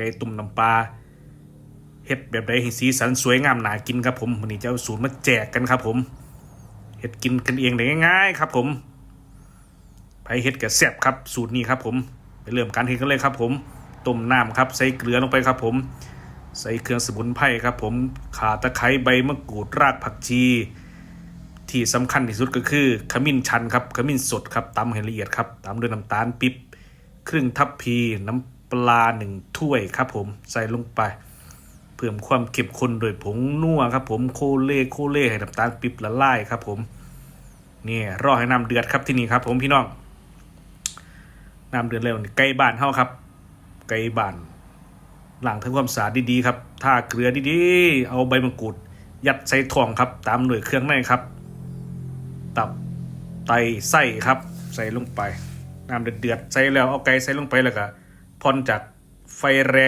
ได้ตุ่มน้ำปลาเฮ็ดแบบใดให้สีสันสวยงามหนากินครับผมวันนี้จะเอาสูตรมาแจกกันครับผมเฮ็ดกินกันเองได้ง่าย ๆ ครับ ผมไปเฮ็ดกับแซ่บครับ สูตรนี้ครับ ผมไปเริ่มการเฮ็ดกันเลยครับ ผมต้มน้ำครับ ใส่เกลือลงไปครับ ผม ใส่เครื่องสมุนไพรครับ ผมข่าตะไคร้ใบมะกรูดรากผักชีที่สำคัญที่สุดก็คือขมิ้นชันครับขมิ้นสดครับตำให้ละเอียดครับตามด้วยน้ำตาลปิ๊บครึ่งทัพพีน้ำ ปลาหนึ่งถ้วยครับผมใส่ลงไปเพิ่มความเข้มข้นโดยผงนัวครับผมโคเล่โคเล่ให้น้ำตาลปิ๊บละลายครับผมนี่รอให้น้ำเดือดครับที่นี่ครับ ผมพี่น้องน้ำเดือดแล้วนี่ไก่บ้านเฮาครับ ไก่บ้านหลังทำความสะอาดดีๆครับถ้าเกลือดีๆ เอาใบมะกรูด ยัดใส่ถ่วงครับ ตามหน่วยเครื่องในครับ ตับไตไส้ครับ ใส่ลงไปน้ำเดือดๆใส่แล้วเอาไก่ใส่ลงไปแล้วก็ พ่อนจากไฟแรง